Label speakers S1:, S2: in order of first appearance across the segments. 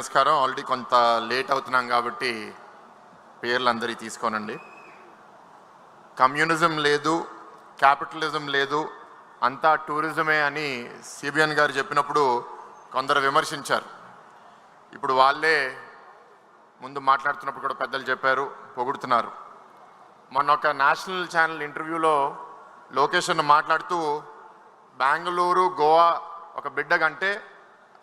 S1: నమస్కారం. ఆల్రెడీ కొంత లేట్ అవుతున్నాం కాబట్టి పేర్లు అందరి తీసుకోనండి. కమ్యూనిజం లేదు క్యాపిటలిజం లేదు అంతా టూరిజమే అని సిబిఎన్ గారు చెప్పినప్పుడు కొందరు విమర్శించారు. ఇప్పుడు వాళ్ళే ముందు మాట్లాడుతున్నప్పుడు కూడా పెద్దలు చెప్పారు పొగుడుతున్నారు. మొన్న ఒక నేషనల్ ఛానల్ ఇంటర్వ్యూలో లొకేషన్ మాట్లాడుతూ బెంగళూరు గోవా ఒక బిడ్డ కంటే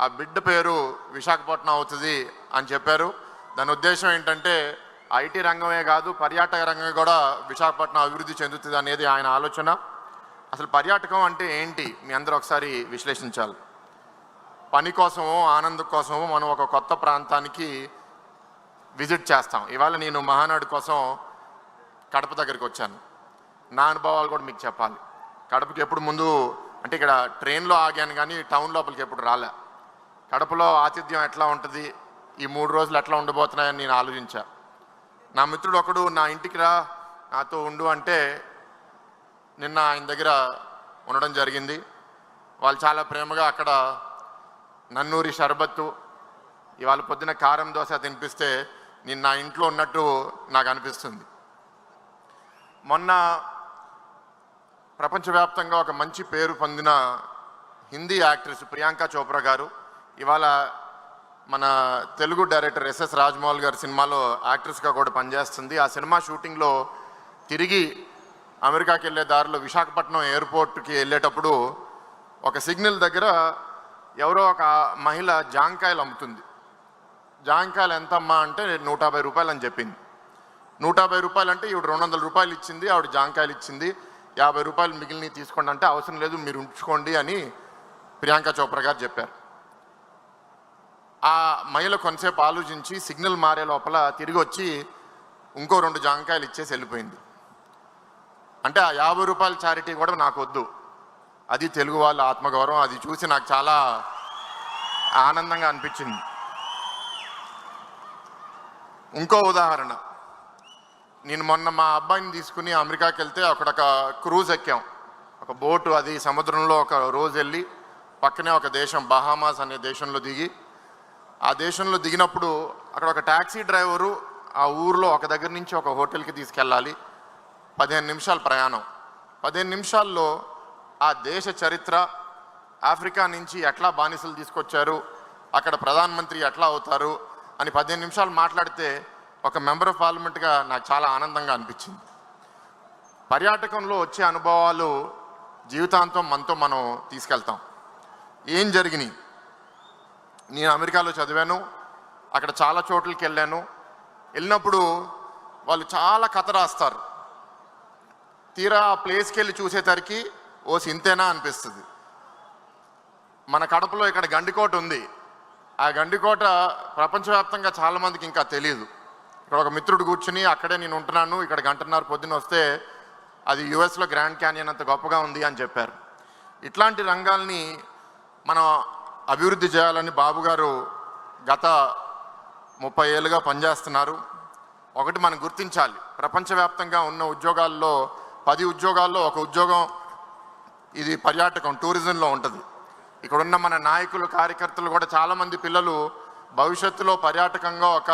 S1: ఆ బిడ్డ పేరు విశాఖపట్నం అవుతుంది అని చెప్పారు. దాని ఉద్దేశం ఏంటంటే ఐటీ రంగమే కాదు పర్యాటక రంగం కూడా విశాఖపట్నం అభివృద్ధి చెందుతుంది అనేది ఆయన ఆలోచన. అసలు పర్యాటకం అంటే ఏంటి? మీ అందరూ ఒకసారి విశ్లేషించాలి. పని కోసమో ఆనందం కోసమో మనం ఒక కొత్త ప్రాంతానికి విజిట్ చేస్తాం. ఇవాళ నేను మహానాడు కోసం కడప దగ్గరికి వచ్చాను. నా అనుభవాలు కూడా మీకు చెప్పాలి. కడపకి ఎప్పుడు ముందు అంటే ఇక్కడ ట్రైన్లో ఆగాను కానీ టౌన్ లోపలికి ఎప్పుడు రాలే. కడపలో ఆతిథ్యం ఎట్లా ఉంటుంది? ఈ మూడు రోజులు ఎట్లా ఉండబోతున్నాయని నేను ఆలోచించా. నా మిత్రుడు ఒకడు నా ఇంటికి రా నాతో ఉండు అంటే నిన్న ఆయన దగ్గర ఉండడం జరిగింది. వాళ్ళు చాలా ప్రేమగా అక్కడ నన్నూరి షర్బత్తు ఇవాళ పొద్దున కారం దోశ తినిపిస్తే నేను నా ఇంట్లో ఉన్నట్టు నాకు అనిపిస్తుంది. మొన్న ప్రపంచవ్యాప్తంగా ఒక మంచి పేరు పొందిన హిందీ యాక్ట్రెస్ ప్రియాంక చోప్రా గారు ఇవాళ మన తెలుగు డైరెక్టర్ ఎస్ఎస్ రాజమౌళి గారి సినిమాలో యాక్ట్రెస్గా కూడా పనిచేస్తుంది. ఆ సినిమా షూటింగ్లో తిరిగి అమెరికాకి వెళ్ళే దారిలో విశాఖపట్నం ఎయిర్పోర్ట్కి వెళ్ళేటప్పుడు ఒక సిగ్నల్ దగ్గర ఎవరో ఒక మహిళ జాంకాయలు అమ్ముతుంది. జాంకాయలు ఎంత అమ్మా అంటే నూట యాభై రూపాయలు అని చెప్పింది. నూట యాభై రూపాయలు అంటే ఈవిడ రెండు వందల రూపాయలు ఇచ్చింది ఆవిడ జాంకాయలు ఇచ్చింది. యాభై రూపాయలు మిగిలినవి తీసుకోండి అంటే అవసరం లేదు మీరు ఉంచుకోండి అని ప్రియాంక చోప్రా గారు చెప్పారు. ఆ మహిళ కొంతసేపు ఆలోచించి సిగ్నల్ మారే లోపల తిరిగి వచ్చి ఇంకో రెండు జాంకాయలు ఇచ్చేసి వెళ్ళిపోయింది. అంటే ఆ యాభై రూపాయల చారిటీ కూడా నాకు వద్దు అది తెలుగు వాళ్ళ ఆత్మగౌరవం. అది చూసి నాకు చాలా ఆనందంగా అనిపించింది. ఇంకో ఉదాహరణ. నేను మొన్న మా అబ్బాయిని తీసుకుని అమెరికాకి వెళ్తే అక్కడ ఒక క్రూజ్ ఎక్కాం. ఒక బోటు అది సముద్రంలో ఒక రోజు వెళ్ళి పక్కనే ఒక దేశం బహామాస్ అనే దేశంలో దిగి ఆ దేశంలో దిగినప్పుడు అక్కడ ఒక ట్యాక్సీ డ్రైవరు ఆ ఊర్లో ఒక దగ్గర నుంచి ఒక హోటల్కి తీసుకెళ్ళాలి. పదిహేను నిమిషాల ప్రయాణం. పదిహేను నిమిషాల్లో ఆ దేశ చరిత్ర ఆఫ్రికా నుంచి ఎట్లా బానిసలు తీసుకొచ్చారు అక్కడ ప్రధానమంత్రి ఎట్లా అవుతారు అని పదిహేను నిమిషాలు మాట్లాడితే ఒక మెంబర్ ఆఫ్ పార్లమెంట్గా నాకు చాలా ఆనందంగా అనిపించింది. పర్యాటకంలో వచ్చే అనుభవాలు జీవితాంతం మనతో మనం తీసుకెళ్తాం. ఏం జరిగినాయి? నేను అమెరికాలో చదివాను. అక్కడ చాలా చోట్లకి వెళ్ళాను. వెళ్ళినప్పుడు వాళ్ళు చాలా కథ రాస్తారు. తీరా ఆ ప్లేస్కి వెళ్ళి చూసేసరికి ఓ సింతేనా అనిపిస్తుంది. మన కడపలో ఇక్కడ గండికోట ఉంది. ఆ గండికోట ప్రపంచవ్యాప్తంగా చాలామందికి ఇంకా తెలియదు ఇక్కడ ఒక మిత్రుడు కూర్చుని అక్కడే నేను ఉంటున్నాను. ఇక్కడ గంటన్నర పొద్దున వస్తే అది యుఎస్లో గ్రాండ్ క్యానియన్ అంత గొప్పగా ఉంది అని చెప్పారు. ఇట్లాంటి రంగాల్ని మనం అభివృద్ధి చేయాలని బాబు గారు గత ముప్పై ఏళ్ళుగా పనిచేస్తున్నారు. ఒకటి మనం గుర్తించాలి. ప్రపంచవ్యాప్తంగా ఉన్న ఉద్యోగాల్లో పది ఉద్యోగాల్లో ఒక ఉద్యోగం ఇది పర్యాటకం టూరిజంలో ఉంటుంది. ఇక్కడున్న మన నాయకులు కార్యకర్తలు కూడా చాలామంది పిల్లలు భవిష్యత్తులో పర్యాటకంగా ఒక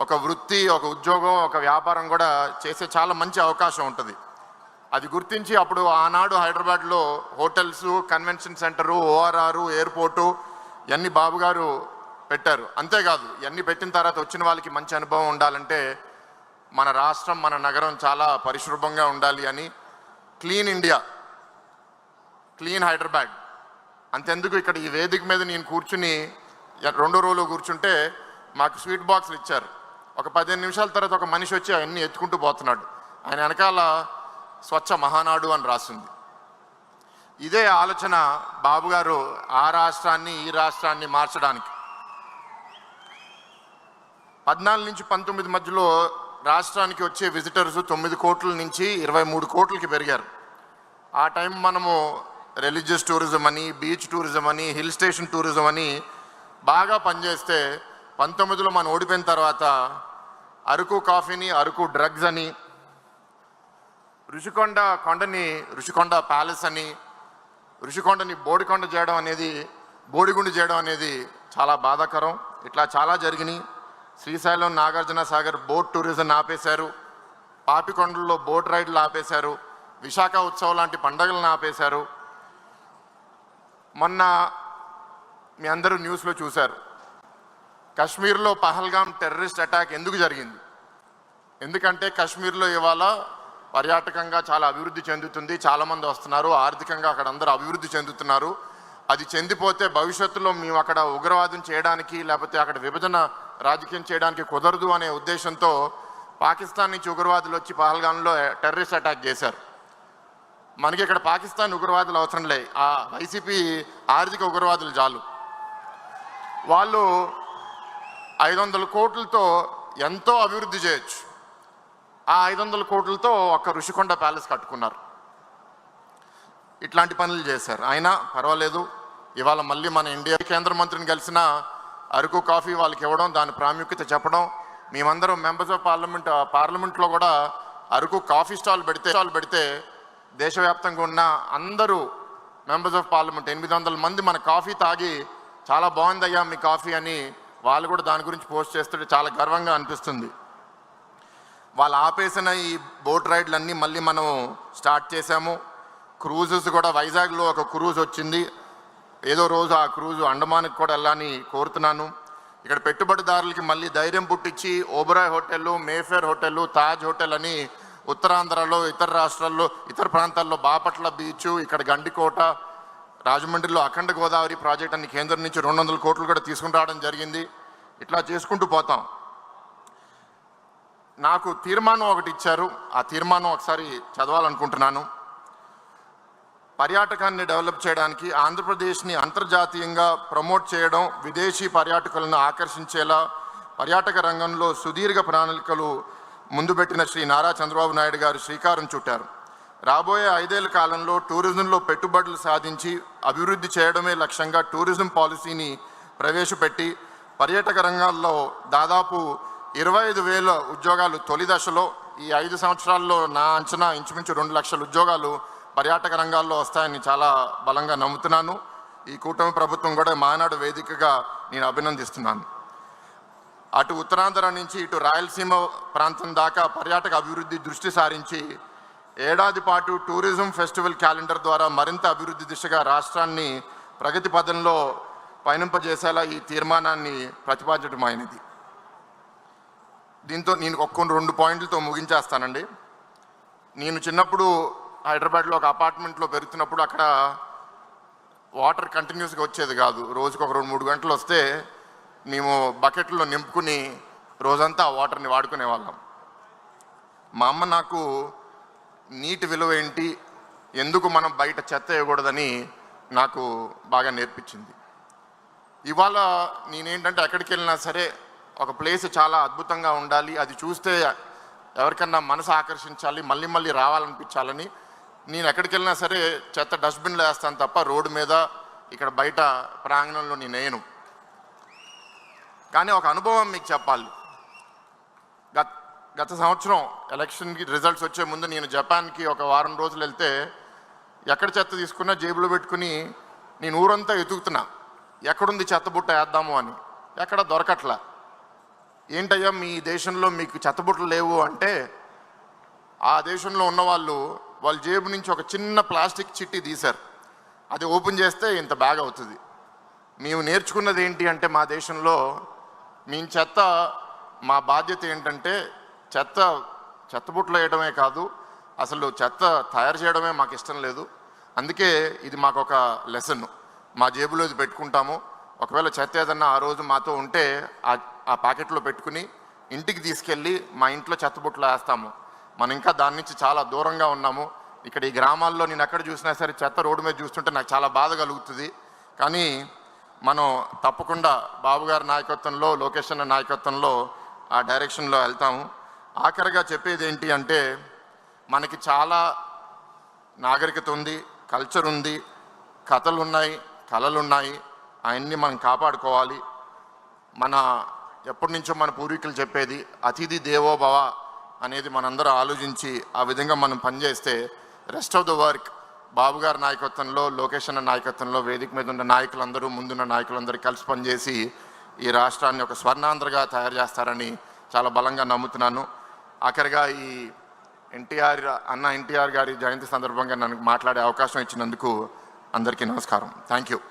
S1: ఒక వృత్తి ఒక ఉద్యోగం ఒక వ్యాపారం కూడా చేసే చాలా మంచి అవకాశం ఉంటుంది. అది గుర్తించి అప్పుడు ఆనాడు హైదరాబాద్లో hotels convention centre ORR airport ఇవన్నీ బాబు గారు పెట్టారు. అంతేకాదు ఇవన్నీ పెట్టిన తర్వాత వచ్చిన వాళ్ళకి మంచి అనుభవం ఉండాలంటే మన రాష్ట్రం మన నగరం చాలా పరిశుభ్రంగా ఉండాలి అని క్లీన్ ఇండియా క్లీన్ హైదరాబాద్. అంతెందుకు ఇక్కడ ఈ వేదిక మీద నేను కూర్చుని రెండో రోజులో కూర్చుంటే మాకు స్వీట్ బాక్స్లు ఇచ్చారు. ఒక పదిహేను నిమిషాల తర్వాత ఒక మనిషి వచ్చి అవన్నీ ఎత్తుకుంటూ పోతున్నాడు. ఆయన వెనకాల స్వచ్ఛ మహానాడు అని రాసింది. ఇదే ఆలోచన బాబు గారు ఆ రాష్ట్రాన్ని ఈ రాష్ట్రాన్ని మార్చడానికి. పద్నాలుగు నుంచి పంతొమ్మిది మధ్యలో రాష్ట్రానికి వచ్చే విజిటర్స్ తొమ్మిది కోట్ల నుంచి ఇరవై మూడు కోట్లకి పెరిగారు. ఆ టైం మనము రిలీజియస్ టూరిజం అని బీచ్ టూరిజం అని హిల్ స్టేషన్ టూరిజం అని బాగా పనిచేస్తే పంతొమ్మిదిలో మనం ఓడిపోయిన తర్వాత అరకు కాఫీని అరకు డ్రగ్స్ అని ఋషికొండ కొండని ఋషికొండ ప్యాలెస్ అని ఋషికొండని బోడికొండ చేయడం అనేది బోడిగుండు చేయడం అనేది చాలా బాధాకరం. ఇట్లా చాలా జరిగినాయి. శ్రీశైలం నాగార్జున సాగర్ బోట్ టూరిజం ఆపేశారు. పాపికొండల్లో బోట్ రైడ్లు ఆపేశారు. విశాఖ ఉత్సవం లాంటి పండగలను ఆపేశారు. మొన్న మీ అందరూ న్యూస్లో చూశారు. కశ్మీర్లో పహల్గాం టెర్రరిస్ట్ అటాక్ ఎందుకు జరిగింది? ఎందుకంటే కశ్మీర్లో ఇవాళ పర్యాటకంగా చాలా అభివృద్ధి చెందుతుంది చాలామంది వస్తున్నారు ఆర్థికంగా అక్కడ అందరూ అభివృద్ధి చెందుతున్నారు. అది చెందిపోతే భవిష్యత్తులో మేము అక్కడ ఉగ్రవాదం చేయడానికి లేకపోతే అక్కడ విభజన రాజకీయం చేయడానికి కుదరదు అనే ఉద్దేశంతో పాకిస్తాన్ నుంచి ఉగ్రవాదులు వచ్చి పహల్గాన్లో టెర్రరిస్ట్ అటాక్ చేశారు. మనకి ఇక్కడ పాకిస్తాన్ ఉగ్రవాదులు అవసరం లే ఆ వైసీపీ ఆర్థిక ఉగ్రవాదులు చాలు. వాళ్ళు ఐదు వందల కోట్లతో ఎంతో అభివృద్ధి చేయొచ్చు. ఆ ఐదు వందల కోట్లతో ఒక ఋషికొండ ప్యాలెస్ కట్టుకున్నారు. ఇట్లాంటి పనులు చేశారు. అయినా పర్వాలేదు. ఇవాళ మళ్ళీ మన ఇండియా కేంద్ర మంత్రిని కలిసిన అరకు కాఫీ వాళ్ళకి ఇవ్వడం దాని ప్రాముఖ్యత చెప్పడం మేమందరం మెంబర్స్ ఆఫ్ పార్లమెంట్ పార్లమెంట్లో కూడా అరకు కాఫీ స్టాల్ పెడితే స్టాల్ పెడితే దేశవ్యాప్తంగా ఉన్న అందరూ మెంబర్స్ ఆఫ్ పార్లమెంట్ ఎనిమిది వందల మంది మన కాఫీ తాగి చాలా బాగుందయ్యా మీ కాఫీ అని వాళ్ళు కూడా దాని గురించి పోస్ట్ చేస్తుంటే చాలా గర్వంగా అనిపిస్తుంది. వాళ్ళు ఆపేసిన ఈ బోట్ రైడ్లన్నీ మళ్ళీ మనం స్టార్ట్ చేశాము. క్రూజెస్ కూడా వైజాగ్లో ఒక క్రూజ్ వచ్చింది. ఏదో రోజు ఆ క్రూజ్ అండమాన్కి కూడా వెళ్ళాలని కోరుతున్నాను. ఇక్కడ పెట్టుబడిదారులకి మళ్ళీ ధైర్యం పుట్టించి Oberoi hotel Mayfair hotel Taj hotel అని ఉత్తరాంధ్రలో ఇతర రాష్ట్రాల్లో ఇతర ప్రాంతాల్లో బాపట్ల బీచ్ ఇక్కడ గండికోట రాజమండ్రిలో అఖండ గోదావరి ప్రాజెక్ట్ అని కేంద్రం నుంచి రెండు వందల కోట్లు కూడా తీసుకుని రావడం జరిగింది. ఇట్లా చేసుకుంటూ పోతాం. నాకు తీర్మానం ఒకటి ఇచ్చారు. ఆ తీర్మానం ఒకసారి చదవాలనుకుంటున్నాను. పర్యాటకాన్ని డెవలప్ చేయడానికి ఆంధ్రప్రదేశ్ని అంతర్జాతీయంగా ప్రమోట్ చేయడం విదేశీ పర్యాటకులను ఆకర్షించేలా పర్యాటక రంగంలో సుదీర్ఘ ప్రణాళికలు ముందుపెట్టిన శ్రీ నారా చంద్రబాబు నాయుడు గారు శ్రీకారం చుట్టారు. రాబోయే ఐదేళ్ళ కాలంలో టూరిజంలో పెట్టుబడులు సాధించి అభివృద్ధి చేయడమే లక్ష్యంగా టూరిజం పాలసీని ప్రవేశపెట్టి పర్యాటక రంగాల్లో దాదాపు ఇరవై ఐదు వేల ఉద్యోగాలు తొలి దశలో ఈ ఐదు సంవత్సరాల్లో నా అంచనా ఇంచుమించు రెండు లక్షల ఉద్యోగాలు పర్యాటక రంగాల్లో వస్తాయని చాలా బలంగా నమ్ముతున్నాను. ఈ కూటమి ప్రభుత్వం కూడా మానాడు వేదికగా నేను అభినందిస్తున్నాను. అటు ఉత్తరాంధ్ర నుంచి ఇటు రాయలసీమ ప్రాంతం దాకా పర్యాటక అభివృద్ధి దృష్టి సారించి ఏడాది పాటు టూరిజం ఫెస్టివల్ క్యాలెండర్ ద్వారా మరింత అభివృద్ధి దిశగా రాష్ట్రాన్ని ప్రగతి పదంలో పయనింపజేసేలా ఈ తీర్మానాన్ని ప్రతిపాదించడమైనది. దీంతో నేను ఒక్క రెండు పాయింట్లతో ముగించేస్తానండి. నేను చిన్నప్పుడు హైదరాబాద్లో ఒక అపార్ట్మెంట్లో పెరుగుతున్నప్పుడు అక్కడ వాటర్ కంటిన్యూస్గా వచ్చేది కాదు. రోజుకు ఒక రెండు మూడు గంటలు వస్తే మేము బకెట్లో నింపుకుని రోజంతా ఆ వాటర్ని వాడుకునే వాళ్ళం. మా అమ్మ నాకు నీటి విలువ ఏంటి ఎందుకు మనం బయట చెత్త వేయకూడదని నాకు బాగా నేర్పించింది. ఇవాళ నేనేంటంటే ఎక్కడికి వెళ్ళినా సరే ఒక ప్లేస్ చాలా అద్భుతంగా ఉండాలి. అది చూస్తే ఎవరికన్నా మనసు ఆకర్షించాలి మళ్ళీ మళ్ళీ రావాలనిపించాలని. నేను ఎక్కడికి వెళ్ళినా సరే చెత్త డస్ట్బిన్లో వేస్తాను తప్ప రోడ్డు మీద ఇక్కడ బయట ప్రాంగణంలో నేను వేయను. కానీ ఒక అనుభవం మీకు చెప్పాలి. గత గత సంవత్సరం ఎలక్షన్కి రిజల్ట్స్ వచ్చే ముందు నేను జపాన్కి ఒక వారం రోజులు వెళ్తే ఎక్కడ చెత్త తీసుకున్నా జేబులో పెట్టుకుని నేను ఊరంతా ఎతుకుతున్నా ఎక్కడుంది చెత్త బుట్ట వేద్దాము అని. ఎక్కడ దొరకట్లా. ఏంటయ్యా మీ దేశంలో మీకు చెత్తబుట్టలు లేవు అంటే ఆ దేశంలో ఉన్నవాళ్ళు వాళ్ళ జేబు నుంచి ఒక చిన్న ప్లాస్టిక్ చిట్టి తీశారు. అది ఓపెన్ చేస్తే ఇంత బ్యాగ్ అవుతుంది. మేము నేర్చుకున్నది ఏంటి అంటే మా దేశంలో మేము చెత్త మా బాధ్యత ఏంటంటే చెత్త చెత్తబుట్టలు వేయడమే కాదు అసలు చెత్త తయారు చేయడమే మాకు ఇష్టం లేదు. అందుకే ఇది మాకు ఒక లెసన్. మా జేబులో ఇది పెట్టుకుంటాము. ఒకవేళ చెత్త ఏదన్నా ఆ రోజు మాతో ఉంటే ఆ ఆ ప్యాకెట్లో పెట్టుకుని ఇంటికి తీసుకెళ్ళి మా ఇంట్లో చెత్తబుట్టలో వేస్తాము. మనం ఇంకా దాని నుంచి చాలా దూరంగా ఉన్నాము. ఇక్కడ ఈ గ్రామాల్లో నేను ఎక్కడ చూసినా సరే చెత్త రోడ్డు మీద చూస్తుంటే నాకు చాలా బాధ కలుగుతుంది. కానీ మనం తప్పకుండా బాబు గారి నాయకత్వంలో లోకేష్ అన్న నాయకత్వంలో ఆ డైరెక్షన్లో వెళ్తాము. ఆఖరిగా చెప్పేది ఏంటి అంటే మనకి చాలా నాగరికత ఉంది కల్చర్ ఉంది కథలు ఉన్నాయి కళలు ఉన్నాయి ఆయన్ని మనం కాపాడుకోవాలి. మన ఎప్పటి నుంచో మన పూర్వీకులు చెప్పేది అతిథి దేవోభవ అనేది మనందరూ ఆలోచించి ఆ విధంగా మనం పనిచేస్తే rest of the work Babu గారి నాయకత్వంలో లోకేష్ అన్న నాయకత్వంలో వేదిక మీద ఉన్న నాయకులందరూ ముందున్న నాయకులందరూ కలిసి పనిచేసి ఈ రాష్ట్రాన్ని ఒక స్వర్ణాంధ్రగా తయారు చేస్తారని చాలా బలంగా నమ్ముతున్నాను. ఆఖరిగా ఈ ఎన్టీఆర్ అన్న ఎన్టీఆర్ గారి జయంతి సందర్భంగా నన్ను మాట్లాడే అవకాశం ఇచ్చినందుకు అందరికీ నమస్కారం. Thank you